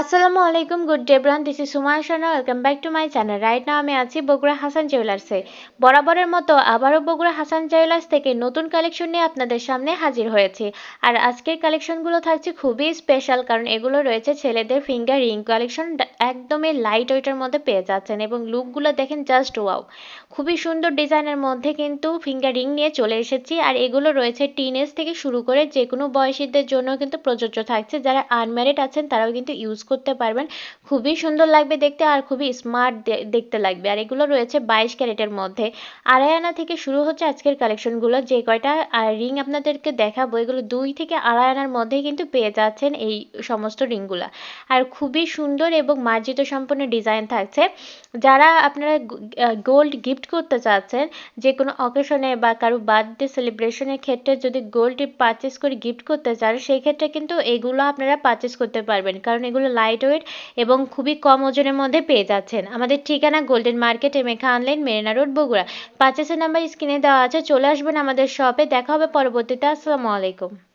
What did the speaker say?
আসসালামু আলাইকুম good day ব্রান দিস ইজ সুমায় শানা welcome back to my channel right now আমি আছি বগুড়া হাসান জুয়েলার্সে বরাবরের মতো আবারও বগুড়া হাসান জুয়েলার্স থেকে নতুন কালেকশন নিয়ে আপনাদের সামনে হাজির হয়েছি। আর আজকের কালেকশনগুলো থাকছে খুবই স্পেশাল কারণ এগুলো রয়েছে ছেলেদের ফিঙ্গার রিং কালেকশন একদমই লাইট ওয়েটের মধ্যে পেয়ে যাচ্ছেন এবং লুকগুলো দেখেন জাস্ট ওয়াও খুবই সুন্দর ডিজাইনের মধ্যে কিন্তু ফিঙ্গার রিং নিয়ে চলে এসেছি। আর এগুলো রয়েছে টিনেজ থেকে শুরু করে যে কোনো বয়সীদের জন্য কিন্তু প্রযোজ্য থাকছে। যারা আনম্যারিড আছেন, তারাও কিন্তু ইউজ করতে পারবেন। খুবই সুন্দর লাগবে দেখতে আর খুবই স্মার্ট দেখতে লাগবে। আর এগুলো রয়েছে বাইশ ক্যারেটের মধ্যে। আড়াই আনা থেকে শুরু হচ্ছে আজকের কালেকশনগুলো যে কয়টা রিং আপনাদেরকে দেখাবো, এগুলো দুই থেকে আড়াই আনার মধ্যেই কিন্তু পেয়ে যাচ্ছেন এই সমস্ত রিংগুলো আর খুবই সুন্দর এবং মার্জিত সম্পন্ন ডিজাইন থাকছে। যারা আপনারা গোল্ড গিফট করতে চাচ্ছেন, যে কোনো অকেশনে বা কারও বার্থডে সেলিব্রেশনের ক্ষেত্রে যদি গোল্ড পারচেস করে গিফট করতে চান, সেই ক্ষেত্রে কিন্তু এগুলো আপনারা পারচেস করতে পারবেন। কারণ এগুলো লাইট ওয়েট এবং খুবই কম ওজনের মধ্যে পেয়ে যাচ্ছেন। আমাদের ঠিকানা গোল্ডেন মার্কেট এমেখা আনলাইন মেরিনা রোড বগুড়া। পাঁচেসের নাম্বার স্ক্রিনে দেওয়া আছে। চলে আসবেন আমাদের শপে দেখা হবে পরবর্তীতে। আসসালামু আলাইকুম।